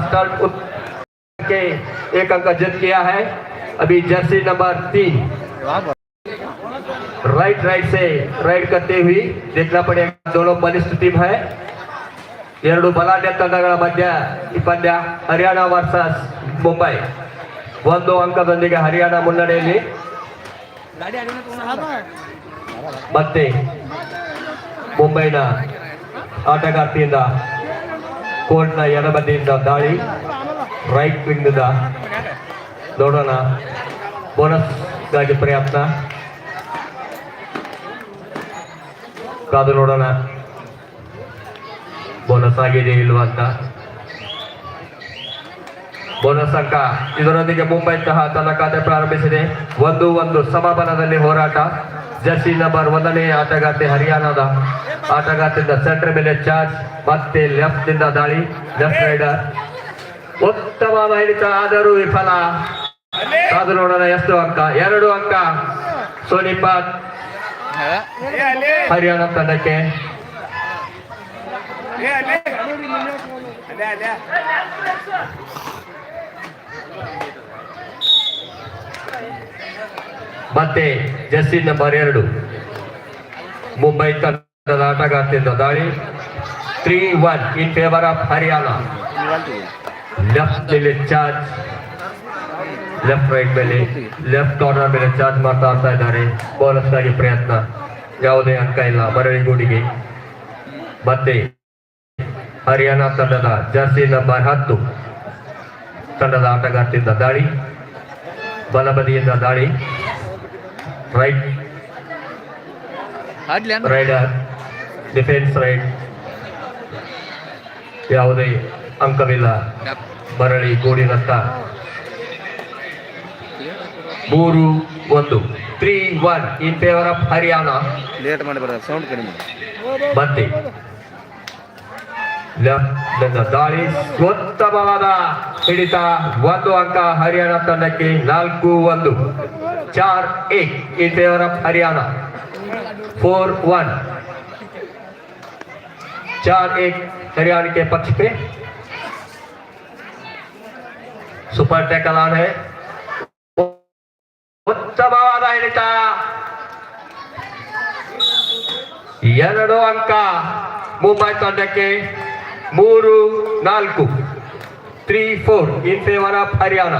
Start उत- के एक अंक जज किया है अभी जर्सी नंबर तीन राइट राइट से राइड करते हुए देखना पड़ेगा दोनों बलिष्ठ टीम है ಎರಡು ಬಲಾಢ್ಯ ತಂಡಗಳ ಮಧ್ಯ ಈ ಪಂದ್ಯ ಹರಿಯಾಣ ವರ್ಸಸ್ ಮುಂಬೈ ಒಂದು ಅಂಕದೊಂದಿಗೆ ಹರಿಯಾಣ ಮುನ್ನಡೆಯಲ್ಲಿ ಮತ್ತೆ ಮುಂಬೈನ ಆಟಗಾರ್ತಿಯಿಂದ ಕೋರ್ಟ್ನ ಎಡಬದಿಯಿಂದ ದಾಳಿ. ರೈಟ್ ವಿಂಗ್ನಿಂದ ನೋಡೋಣ. ಬೋನಸ್ಗಾಗಿ ಪ್ರಯತ್ನ. ಕಾದು ನೋಡೋಣ. ಬೋನಸ್ ಆಗಿದೆ ಇಲ್ವಾ ಅಂತ. ಬೋನಸ್ ಅಂಕ. ಇದರೊಂದಿಗೆ ಮುಂಬೈ ಸಹ ತನ್ನ ಖಾತೆ ಪ್ರಾರಂಭಿಸಿದೆ. ಒಂದು ಒಂದು ಸಮಬಲದಲ್ಲಿ ಹೋರಾಟ. ಜರ್ಸಿ ನಂಬರ್ ಒಂದನೇ ಆಟಗಾರ್ತಿ ಹರಿಯಾಣದ ಆಟಗಾರ್ತಿಯಿಂದ ಸೆಂಟರ್ ಮೇಲೆ ಚಾರ್ಜ್ ಮತ್ತೆ ಲೆಫ್ಟ್ನಿಂದ ದಾಳಿ ಲೆಫ್ಟ್ ರೈಡರ್ ಉತ್ತಮ ಮಹಿಳಿತ ಆದರೂ ವಿಫಲ. ಅದು ನೋಡೋಣ ಎಷ್ಟು ಅಂಕ? ಎರಡು ಅಂಕ. ಸೋನಿಪಾತ್ ಹರಿಯಾಣ ತಂಡಕ್ಕೆ. ಮತ್ತೆ ಜರ್ಸಿ ನಂಬರ್ ಎರಡು. ಮುಂಬೈ ತಂಡದ ದಾಳಿ three one in favour of Haryana left ಮೇಲೆ ಚಾರ್ಜ್ ಲೆಫ್ಟ್ ರೈಟ್ ಮೇಲೆ ಲೆಫ್ಟ್ ಕಾರ್ನರ್ ಮೇಲೆ ಚಾರ್ಜ್ ಮಾಡ್ತಾ ಆಗ್ತಾ ಇದ್ದಾರೆ ಬೋನಸ್ಗಾಗಿ ಪ್ರಯತ್ನ. ಯಾವುದೇ ಅಂಕ ಇಲ್ಲ. ಮರಳಿ ಗೂಡಿಗೆ. ಮತ್ತೆ ಹರಿಯಾಣ ತಂಡದ ಜರ್ಸಿ ನಂಬರ್ ಹತ್ತು. ತಂಡದ ಆಟಗಾರ್ತಿಯಿಂದ ದಾಳಿ ಬಲಬದಿಯಿಂದ ದಾಳಿ ರೈಟ್ ರೈಡರ್ ಡಿಫೆನ್ಸ್ ರೈಟ್ ಯಾವುದೇ ಅಂಕವಿಲ್ಲ. ಮರಳಿ ಗೋಡಿನತ್ತ ಮೂರು ಒಂದು three one in favour of Haryana late ಮಾಡಬಾರ್ದು ಸೌಂಡ್ ಕಡಿಮೆ ದಾಳಿ ಉತ್ತಮವಾದ ಹಿಡಿತ. ಒಂದು ಅಂಕ ಹರಿಯಾಣ ತಂಡಕ್ಕೆ ನಾಲ್ಕು ಒಂದು. ಚಾರ್ ಏಕ್ in favour of Haryana four one चार एक हरियाणा के पक्ष पे सुपर टैकल ऑन है ಉತ್ತಮವಾದ ಹಿಡಿತ ಎರಡು ಅಂಕ ಮುಂಬೈ ತಂಡಕ್ಕೆ ಮೂರು ನಾಲ್ಕು three four in favour of Haryana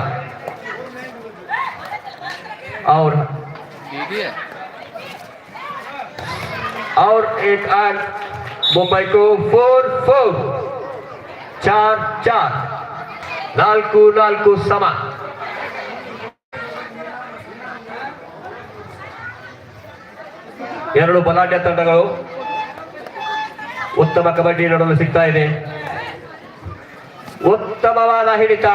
और ಇದೆಯಾ और एक अंक ಮುಂಬೈ ಕೋ ಫೋರ್ ಫೋರ್ ಚಾರ್ ಚಾರ್ ನಾಲ್ಕು ನಾಲ್ಕು ಸಮ ಎರಡು ಬಲಾಢ್ಯ ತಂಡಗಳು. ಉತ್ತಮ ಕಬಡ್ಡಿ ನಡಲು ಸಿಗ್ತಾ ಇದೆ. ಉತ್ತಮವಾದ ಹಿಡಿತ.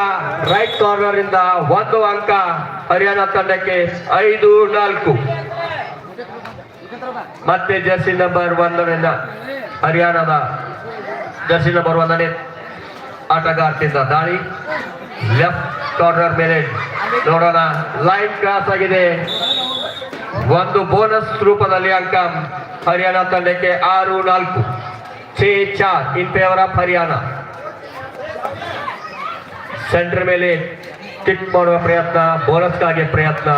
ರೈಟ್ ಕಾರ್ನರ್ ಇಂದ ಒಂದು ಅಂಕ. ಹರಿಯಾಣ ತಂಡಕ್ಕೆ ಐದು, ನಾಲ್ಕು. ಮತ್ತೆ ಜರ್ಸಿ ನಂಬರ್ ಒಂದರಿಂದ. ಹರಿಯಾಣದ ಜರ್ಸಿ ನಂಬರ್ ಒಂದನೇ ಆಟಗಾರ್ತಿದ್ದ ದಾಳಿ. ಲೆಫ್ಟ್ ಕಾರ್ನರ್ ಮೇಲೆ ನೋಡೋಣ. ಲೈನ್ ಕ್ರಾಸ್ ಆಗಿದೆ. ಒಂದು ಬೋನಸ್ ರೂಪದಲ್ಲಿ ಅಂಕ ಹರಿಯಾಣ ತಂಡಕ್ಕೆ ಆರು, ನಾಲ್ಕು. ಛೇ ಚಾರ್ in favour of Haryana. Centre ಮೇಲೆ ಕಿಕ್ ಮಾಡುವ ಪ್ರಯತ್ನ ಬೋನಸ್ಗಾಗಿ ಪ್ರಯತ್ನ.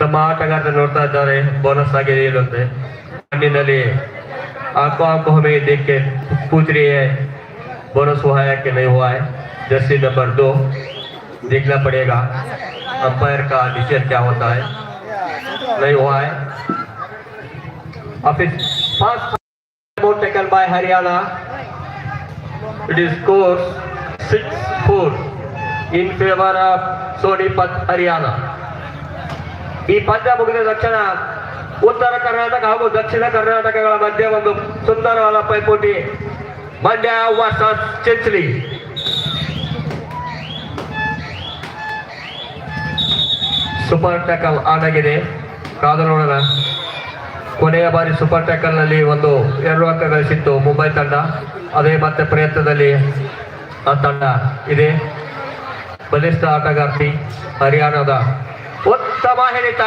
ತಮ್ಮ ಆಟಗಾರ ನೋಡ್ತಾ ಇದ್ದಾರೆ. ಬೋನಸ್ ಆಗಿದೆ ಇರುತ್ತೆ ಕಣ್ಣಿನಲ್ಲಿ आंखों आंखों हमें देख के पूछ रही है बोनस हुआ है कि नहीं हुआ है जर्सी नंबर दो देखना पड़ेगा अंपायर का डिसीजन क्या होता है नहीं हुआ है office first bout taken by Haryana it is score six four in favour of Sonipat Haryana ಈ ಪಂದ್ಯ ಮುಗಿದ ತಕ್ಷಣ ಉತ್ತರ ಕರ್ನಾಟಕ ಹಾಗೂ ದಕ್ಷಿಣ ಕರ್ನಾಟಕಗಳ ಮಧ್ಯೆ ಒಂದು ಸುಂದರವಾದ ಪೈಪೋಟಿ, Mandya versus Chinchali. Super tackle on ಆಗಿದೆ ಕಾದು ನೋಡೋಣ. ಕೊನೆಯ ಬಾರಿ ಸೂಪರ್ ಟ್ಯಾಕಲ್ನಲ್ಲಿ ಒಂದು ಎರಡು ಅಂಕ ಗಳಿಸಿತ್ತು ಮುಂಬೈ ತಂಡ. ಅದೇ ಮತ್ತೆ ಪ್ರಯತ್ನದಲ್ಲಿ ಆ ತಂಡ ಇದೆ. ಬಲಿಷ್ಠ ಆಟಗಾರ್ತಿ ಹರಿಯಾಣದ ಉತ್ತಮ ಹಿಡಿತ.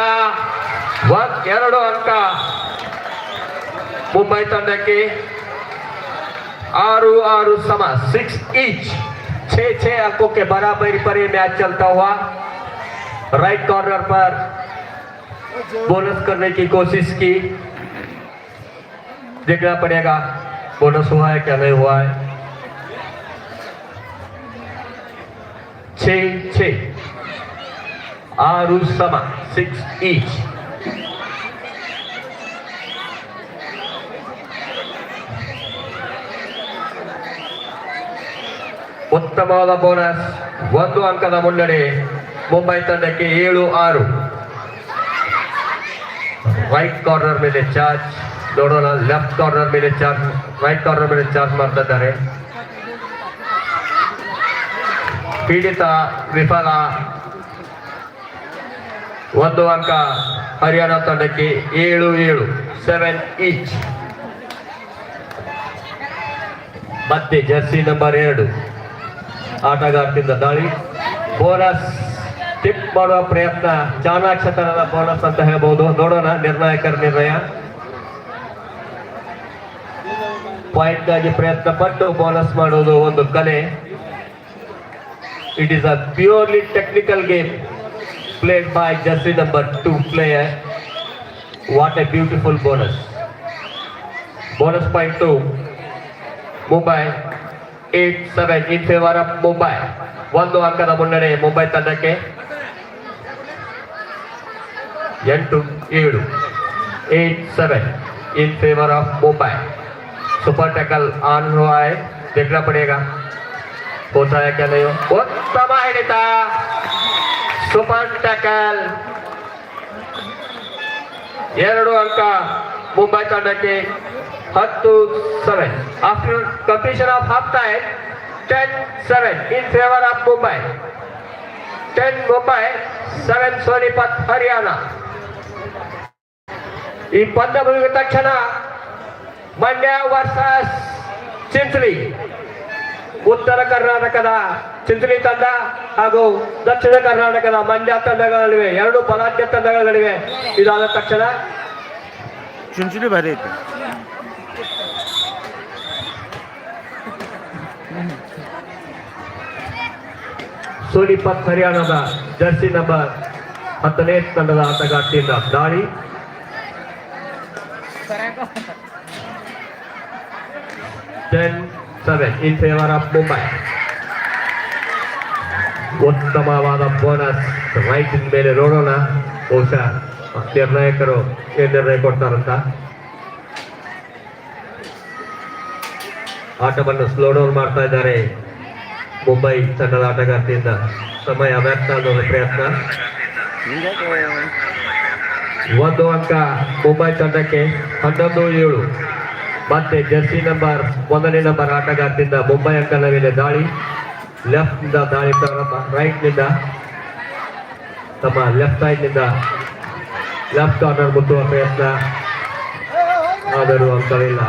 ಒಂದ್ ಎರಡು ಅಂಕ ಮುಂಬೈ ತಂಡಕ್ಕೆ आरू आरू समा सिक्स ईच छह छह अंकों के बराबरी पर ये मैच चलता हुआ राइट कॉर्नर पर बोनस करने की कोशिश की देखना पड़ेगा बोनस हुआ है क्या नहीं हुआ है छ छ आरू समा सिक्स ईच ಉತ್ತಮವಾದ ಬೋನಸ್, ಒಂದು ಅಂಕದ ಮುನ್ನಡೆ ಮುಂಬೈ ತಂಡಕ್ಕೆ ಏಳು ಆರು. ರೈಟ್ ಕಾರ್ನರ್ ಮೇಲೆ ಚಾರ್ಜ್ ನೋಡೋಣ ಲೆಫ್ಟ್ ಕಾರ್ನರ್ ಮೇಲೆ ಚಾರ್ಜ್ ರೈಟ್ ಕಾರ್ನರ್ ಮೇಲೆ ಚಾರ್ಜ್ ಮಾಡ್ತಾ ಇದ್ದಾರೆ ಪೀಡಿತ ವಿಫಲ. ಒಂದು ಅಂಕ ಹರಿಯಾಣ ತಂಡಕ್ಕೆ ಏಳು ಏಳು ಸೆವೆನ್ ಈಚ್ ಮತ್ತೆ ಜರ್ಸಿ ನಂಬರ್ ಎರಡು. ಆಟಗಾರರಿಂದ ದಾಳಿ. ಬೋನಸ್ ಟಿಪ್ ಮಾಡುವ ಪ್ರಯತ್ನ ಚಾಣಾಕ್ಷತನದ ಬೋನಸ್ ಅಂತ ಹೇಳ್ಬೋದು. ನೋಡೋಣ ನಿರ್ಣಾಯಕರ ನಿರ್ಣಯ. ಪಾಯಿಂಟ್ಗಾಗಿ ಪ್ರಯತ್ನ ಪಟ್ಟು ಬೋನಸ್ ಮಾಡುವುದು ಒಂದು ಕಲೆ. It is a purely technical game played by jersey number two player what a beautiful bonus bonus point to Mumbai eight seven in favour of Mumbai ಒಂದು ಅಂಕದ ಮುನ್ನಡೆ ಮುಂಬೈ ತಂಡಕ್ಕೆ ಎಂಟು ಏಳು eight seven in favour of Mumbai super tackle on हुआ है देखना पड़ेगा होता है क्या नहीं हो उत्तम ಹಿಡಿತ ಸೂಪರ್ ಟ್ಯಾಕಲ್ ಎರಡು ಅಂಕ ಮುಂಬೈ ತಂಡಕ್ಕೆ ಹತ್ತು seven after completion of half time ten seven in favour of Mumbai ten Mumbai seven Sonipat Haryana ಈ ಪಂದ್ಯ ಮುಗಿದ ತಕ್ಷಣ ಮಂಡ್ಯ ವರ್ಸಸ್ ಚಿಂಚಲಿ ಉತ್ತರ ಕರ್ನಾಟಕದ ಚಿಂಚಲಿ ತಂಡ ಹಾಗೂ ದಕ್ಷಿಣ ಕರ್ನಾಟಕದ ಮಂಡ್ಯ ತಂಡಗಳಿವೆ ಎರಡು ಬಲಾಢ್ಯ ತಂಡಗಳಿವೆ ಇದಾದ ತಕ್ಷಣ ಚುಂಚುಲಿ ಭಾರಿ ಐತಿ ಸೋನಿಪತ್ ಹರಿಯಾಣದ ಜರ್ಸಿ ನಂಬರ್ ಹತ್ತನೇ ತಂಡದ ಆಟಗಾರ್ತಿಯಿಂದ ದಾಳಿ ten seven in favour of Mumbai ಉತ್ತಮವಾದ ಬೋನಸ್ ರೈಟ್ ಮೇಲೆ ನೋಡೋಣ ಬಹುಶಃ ನಿರ್ಣಾಯಕರು ಏನ್ ನಿರ್ಣಯ ಕೊಡ್ತಾರಂತ. ಆಟವನ್ನು ಸ್ಲೋ ಡೌನ್ ಮಾಡ್ತಾ ಇದ್ದಾರೆ ಮುಂಬೈ ತಂಡದ ಆಟಗಾರ್ತಿಯಿಂದ. ಸಮಯ ವ್ಯರ್ಥ ಅನ್ನೋದು ಪ್ರಯತ್ನ. ಒಂದು ಅಂಕ ಮುಂಬೈ ತಂಡಕ್ಕೆ ಹನ್ನೊಂದು ಏಳು. ಮತ್ತೆ ಜರ್ಸಿ ನಂಬರ್ ಒಂದನೇ ನಂಬರ್ ಆಟಗಾರದಿಂದ ಮುಂಬೈ ಅಂಕನ ಮೇಲೆ ದಾಳಿ. ಲೆಫ್ಟ್ನಿಂದ ದಾಳಿ ಪ್ರಾರಂಭ ರೈಟ್ನಿಂದ ತಮ್ಮ ಲೆಫ್ಟ್ ಸೈಡ್ ನಿಂದ ಲೆಫ್ಟ್ ಕಾರ್ನರ್ ಮುಟ್ಟುವ ಪ್ರಯತ್ನ ಆದರೂ ಅಂಕವಿಲ್ಲ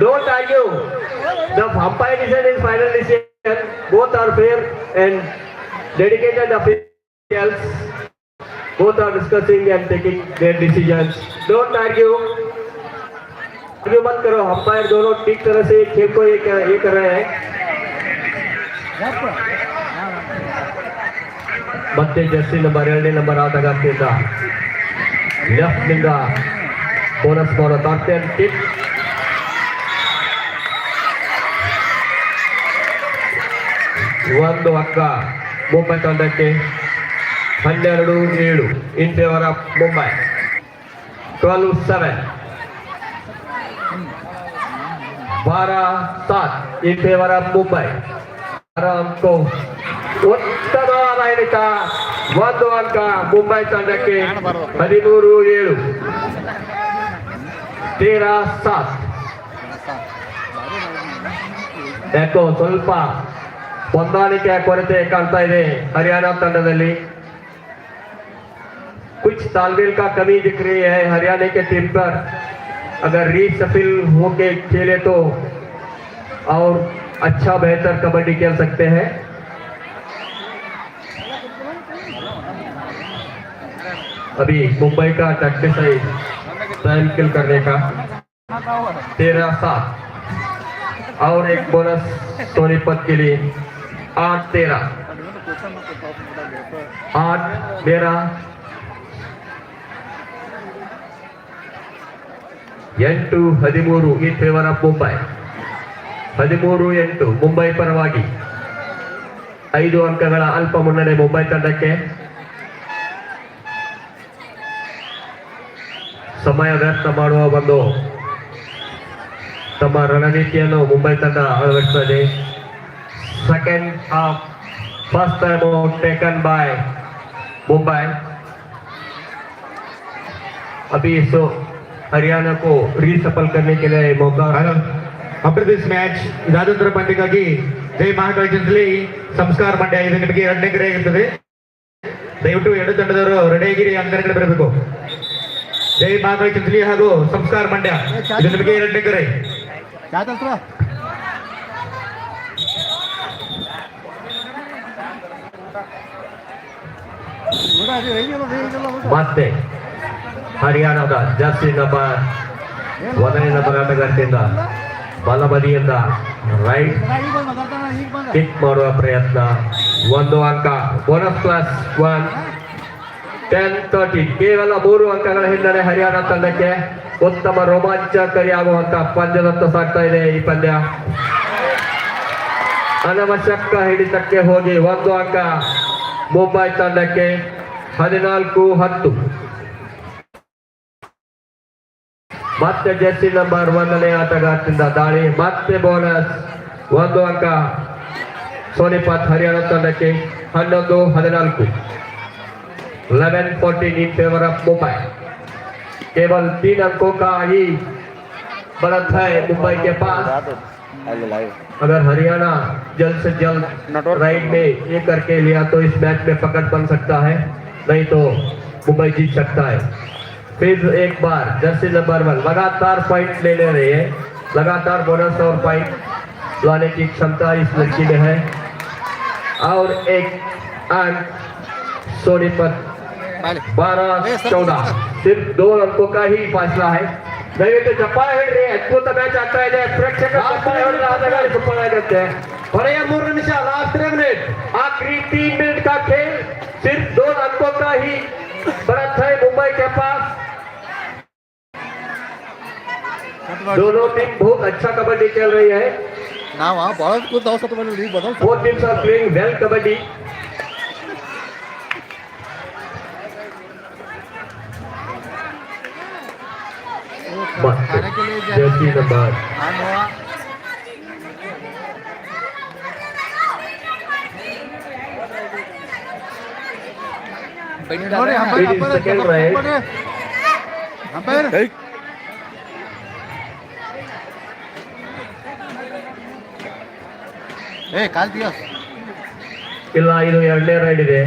Don't argue. The umpire decision is final decision. Both are fair and dedicated officials. Both are discussing and taking their decisions. Don't argue. Argue मत करो अंपायर दोनों ठीक तरह से खेल को ये कर, ये कर रहे हैं ಮತ್ತೆ ಜರ್ಸಿ ನಂಬರ್ ಎರಡನೇ ನಂಬರ್ ಆಟಗಾರ್ತಿಯಿಂದ ಲೆಫ್ಟ್ನಿಂದ ಬೋನಸ್ ಬೌಲರ್ ಕಾರ್ತಿಯನ್ ಟಿಪ್ ಒಂದು ಅಕ್ಕ ಮುಂಬೈ ತಂಡಕ್ಕೆ ಹನ್ನೆರಡು ಏಳು in favour of Mumbai twelve seven ಬಾರ ಸಾತ್ ಇನ್ ಫೇವರ್ ಆಫ್ ಮುಂಬೈ बारा अंको ಉತ್ತಮವಾದ ಹಿಡಿತ ಒಂದು ಅಂಕ ಮುಂಬೈ ತಂಡಕ್ಕೆ ಹದಿಮೂರು ಏಳು ತೀರ ಸಾತ್ ಯಾಕೋ ಸ್ವಲ್ಪ ಹೊಂದಾಣಿಕೆಯ ಕೊರತೆ ಕಾಣ್ತಾ ಇದೆ ಹರಿಯಾಣ ತಂಡದಲ್ಲಿ कुछ तालमेल का कमी दिख रही है हरियाणा के टीम पर अगर रीसफिल होके खेले तो और अच्छा बेहतर कबड्डी खेल सकते हैं अभी मुंबई का टक्के साइड टाइम किल करने का तेरह सात और एक बोनस सोनीपत के लिए आठ तेरह आठ तेरह ಎಂಟು ಹದಿಮೂರು ಇನ್ ಫೇವರ್ ಆಫ್ ಮುಂಬೈ ಹದಿಮೂರು ಎಂಟು ಮುಂಬೈ ಪರವಾಗಿ ಐದು ಅಂಕಗಳ ಅಲ್ಪ ಮುನ್ನಡೆ ಮುಂಬೈ ತಂಡಕ್ಕೆ ಸಮಯ ವ್ಯರ್ಥ ಮಾಡುವ ಒಂದು ತಮ್ಮ ರಣನೀತಿಯನ್ನು ಮುಂಬೈ ತಂಡ ಅಳವಡಿಸುತ್ತದೆ second half first time out taken by Mumbai अभी सो हरियाणा को रीसफल करने के लिए मौका ದಿಸ್ ಮ್ಯಾಚ್ ಇದಾದಂತರ ಪಂದ್ಯಕ್ಕಾಗಿ ಜೈ ಮಹಾಕಾಳಿ ಸಂಸ್ಕಾರ ಮಂಡ್ಯ. ಇದು ನಿಮಗೆ ಎರಡನೇ ಕರೆ ಆಗಿರ್ತದೆ. ದಯವಿಟ್ಟು ಎರಡು ತಂಡದವರು ರೆಡಿಯಾಗಿರಿ ಕಡೆ ಬರಬೇಕು. ಜೈ ಮಹಾಕಾಳಿ ಚಿಂತಲಿ ಹಾಗೂ ಸಂಸ್ಕಾರ ಮಂಡ್ಯ. ಇದು ನಿಮಗೆ ಎರಡನೇ ಕರೆ. ಮತ್ತೆ ಹರಿಯಾಣದ ಜಾಸ್ತಿ ನಂಬರ್ ಒಂದನೇ ಹೋರಾಟಗಾರದಿಂದ ಬಲಬದಿಯಿಂದ ರೈಟ್ ಕಿಕ್ ಮಾಡುವ ಪ್ರಯತ್ನ. ಒಂದು ಅಂಕ bonus plus one ten thirty ಕೇವಲ ಮೂರು ಅಂಕಗಳ ಹಿನ್ನಡೆ ಹರಿಯಾಣ ತಂಡಕ್ಕೆ ಉತ್ತಮ ರೋಮಾಂಚಕಾರಿಯಾಗುವಂತ ಪಂದ್ಯದತ್ತ ಸಾಗ್ತಾ ಇದೆ ಈ ಪಂದ್ಯ. ಅನವಶ್ಯಕ ಹಿಡಿತಕ್ಕೆ ಹೋಗಿ ಒಂದು ಅಂಕ. ಮುಂಬೈ ತಂಡಕ್ಕೆ ಹದಿನಾಲ್ಕು ಹತ್ತು. ಮತ್ತೆ ಜರ್ಸಿ ನಂಬರ್ ಒಂದನೇ ಆಟಗಾರದಿಂದ ದಾಳಿ ಮತ್ತೆ ಬೋನಸ್ ಒಂದು ಅಂಕ ಸೋನಿಪತ್ ಹರಿಯಾಣ ತಂಡಕ್ಕೆ ಹನ್ನೊಂದು ಹದಿನಾಲ್ಕು eleven fourteen in favour of Mumbai केवल तीन अंकों का ही बढ़त है मुंबई के पास ಅಲ್ಲಿ ಲೈವ್ अगर हरियाणा जल्द से जल्द Network- राइट में ये करके लिया तो इस मैच में पकड़ बन सकता है नहीं तो मुंबई जीत सकता है फिर एक बार जर्सी नंबर वन लगातार पॉइंट ले ले रही है लगातार बोनस और पॉइंट लाने की क्षमता इस लड़की में है और एक अंक सोनीपत बारह चौदह सिर्फ दो अंकों का ही फासला है ದಯವಿಟ್ಟು ಚಪ್ಪಾಳೆ ಹೇಳ್ರಿ ಅದ್ಭುತ ಮ್ಯಾಚ್ ಆಗ್ತಾ ಇದೆ ಪ್ರೇಕ್ಷಕರು ಚಪ್ಪಾಳೆ ಹೊಡೆದ್ರೆ ಆಟಗಾರ ಚಪ್ಪಾಳೆ ಆಗುತ್ತೆ ಕೊನೆಯ ಮೂರು ನಿಮಿಷ लास्ट मिनट आखिरी तीन मिनट का खेल सिर्फ दो अंकों का ही बढ़त है मुंबई के पास दोनों टीम बहुत अच्छा कबड्डी खेल रही है ನಾವ ಬಹಳ ಕೂತ್ ಅವಸರ ಬಂದಿಲ್ಲ ಈಗ ಬದಲ್ both teams are playing well kabaddi jersey number It is second right. ಏ ಕಾಲ್ ದಿವಸ್ ಇಲ್ಲ ಇದು ಎರಡನೇ ರೈಡ್ ಇದೆ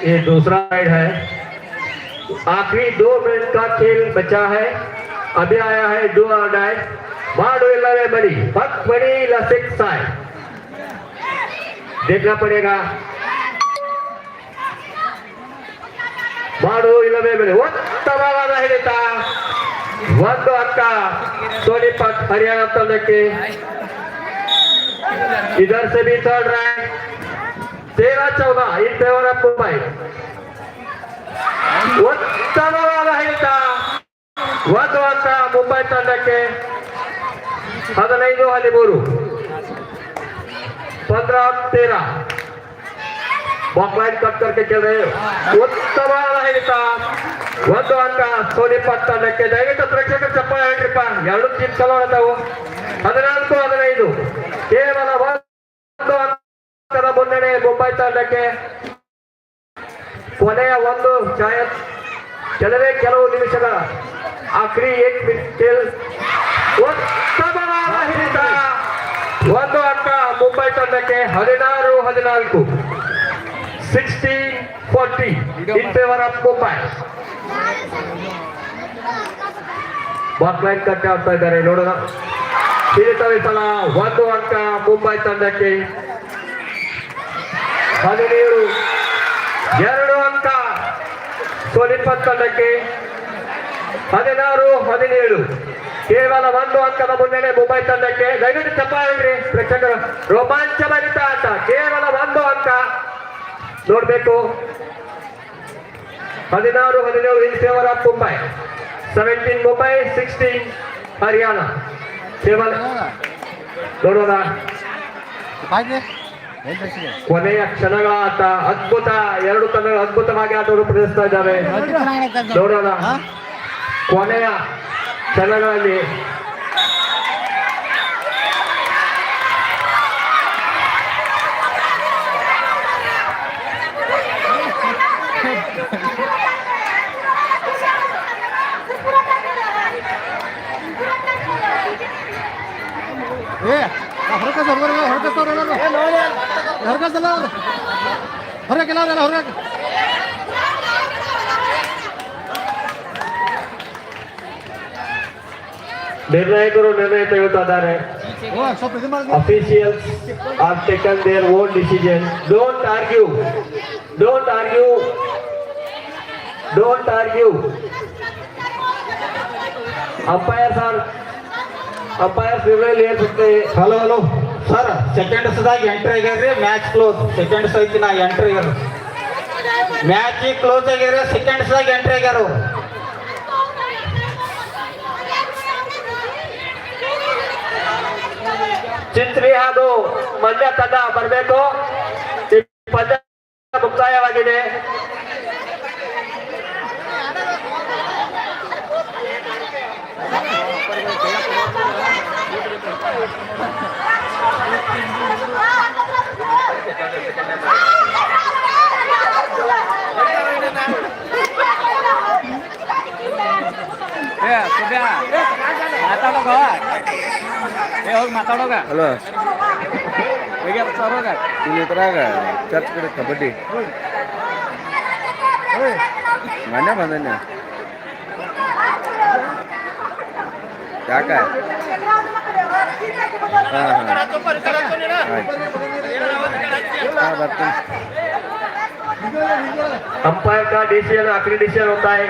ये दूसरा राइड है आखिरी दो मिनट का खेल बचा है अभी आया है डू और डाई माडो इलावे बड़ी पक बड़ी लसिक साइड देखना पड़ेगा ಮಾಡು ಇಲ್ಲವೇ ಬೆಳೆ ಉತ್ತಮವಾದ ಹಿಡಿತ ಒಂದು ಅಂಕ ಸೋನಿಪತ್ ಹರಿಯಾಣ ತಂಡಕ್ಕೆ इधर से भी थर्ड रैंक तेरह चौदह इन फेवर ऑफ मुंबई ಉತ್ತಮವಾದ ಹಿಡಿತ ಒಂದು ಅಂಕ ಮುಂಬೈ ತಂಡಕ್ಕೆ ಹದಿನೈದು ಹದಿಮೂರು पंद्रह तेरह बॉकलाइन कट करके खेल रहे ಉತ್ತಮವಾದ ಹಿಡಿತ ಒಂದು ಅಂಕ ಸೋನಿಪತ್ ತಂಡಕ್ಕೆ ದಯವಿಟ್ಟು ಪ್ರೇಕ್ಷಕರು ಚಪ್ಪಾಳೆ ಹೇಳ್ರಿಪ್ಪ ಎರಡು ಟೀಮ್ ಚಲೋ ಆದವು ಹದಿನಾಲ್ಕು, ಹದಿನೈದು. ಕೇವಲ ಮುನ್ನಡೆ ಮುಂಬೈ ತಂಡಕ್ಕೆ ಕೊನೆಯ ಒಂದು ಛಾಯ ಕೆಲವೇ ಕೆಲವು ನಿಮಿಷದ ಆ ಕ್ರಿಯೇಟ್ ಒಂದು ಅಂಕ ಮುಂಬೈ ತಂಡಕ್ಕೆ ಹದಿನಾರು, ಹದಿನಾಲ್ಕು. Sixty, forty in favour of Mumbai backline cut ಆಗ್ತಾ ಇದ್ದಾರೆ, ನೋಡೋಣ. ಹಿಡಿತವೇ ಸಲ ಒಂದು ಅಂಕ ಮುಂಬೈ ತಂಡಕ್ಕೆ. ಹದಿನೇಳು ಎರಡು ಅಂಕ ಸೋನಿಪತ್ ತಂಡಕ್ಕೆ. ಹದಿನಾರು, ಹದಿನೇಳು. ಕೇವಲ ಒಂದು ಅಂಕದ ಮುನ್ನಡೆ ಮುಂಬೈ ತಂಡಕ್ಕೆ. ದಯವಿಟ್ಟು ಚಪ್ಪಾಳ್ರಿ ಪ್ರೇಕ್ಷಕರು. ರೋಮಾಂಚಭರಿತ ಆಟ. ಕೇವಲ ಒಂದು ಅಂಕ. ನೋಡ್ಬೇಕು. ಹದಿನಾರು, ಹದಿನೇಳು, in favour of Mumbai. Seventeen Mumbai sixteen Haryana. ನೋಡೋಣ. ಕೊನೆಯ ಕ್ಷಣಗಳ ಆಟ ಅದ್ಭುತ ಎರಡು ತಂಡಗಳು ಅದ್ಭುತವಾಗಿ ಆಟವನ್ನು ಪ್ರದರ್ಶಿಸ್ತಾ ಇದ್ದಾವೆ. ನೋಡೋಣ. ಕೊನೆಯ ಕ್ಷಣಗಳಲ್ಲಿ ಹೊರಗೆ ಹೊರಗೆ ಹೊರಗೆ ಹೊರಗಲ್ಲ ಹೊರಗಿಲ್ಲ ಅವರೆಲ್ಲ ಹೊರಗೆ ನಿರ್ಣಾಯಕರು ನಿರ್ಣಯ ತೆಗೆದುತ್ತಾ ಇದ್ದಾರೆ ಓ ಸ್ವಲ್ಪ ಇದು ಮಾಡಿ officials are taken their own decision don't argue don't argue don't argue umpires are umpires ನಿರ್ಣಯ ಏರ್ಪಡುತ್ತೆ ಹಲೋ ಹಲೋ ಸರ್ ಸೆಕೆಂಡ್ಸ್ದಾಗ ಎಂಟ್ರಿ ಆಗ್ಯಾರ್ರಿ ಮ್ಯಾಚ್ ಕ್ಲೋಸ್ ಸೆಕೆಂಡ್ಸ್ ಐತಿ ನಾ ಎಂಟ್ರಿ ಆಗ್ಯಾರ ಮ್ಯಾಚ್ ಕ್ಲೋಸ್ ಆಗ್ಯಾರ ಸೆಕೆಂಡ್ಸ್ದಾಗ ಎಂಟ್ರಿ ಆಗ್ಯಾರ. ಅವ್ರು. ಚಿತ್ರಿ ಹಾಗೂ ಮಂಡ್ಯ ತಂಡ ಬರಬೇಕು. ಪಂದ್ಯ ಮುಕ್ತಾಯವಾಗಿದೆ. ಮಾತಾಡೋಗ? ಏ ಹೋಗಿ ಮಾತಾಡೋಗ. ಹಲೋ. ಹೇಗೆ ಸರೋಗ ಇದ್ರಾಗ ಚರ್ಚ್ ಕಡೆ ಕಬಡ್ಡಿ. ಮೊನ್ನೆ ಬಂದನೆ? ಯಾಕ? अंपायर का डिसीज़न आखिरी डिसीज़न होता है।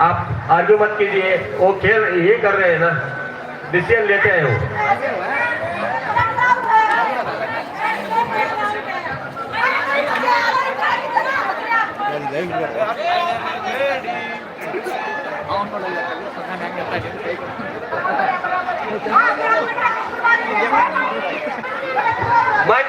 आप आर्ग्यू मत कीजिए, वो खेल ये कर रहे हैं ना। डिसीज़न लेते हैं वो। मन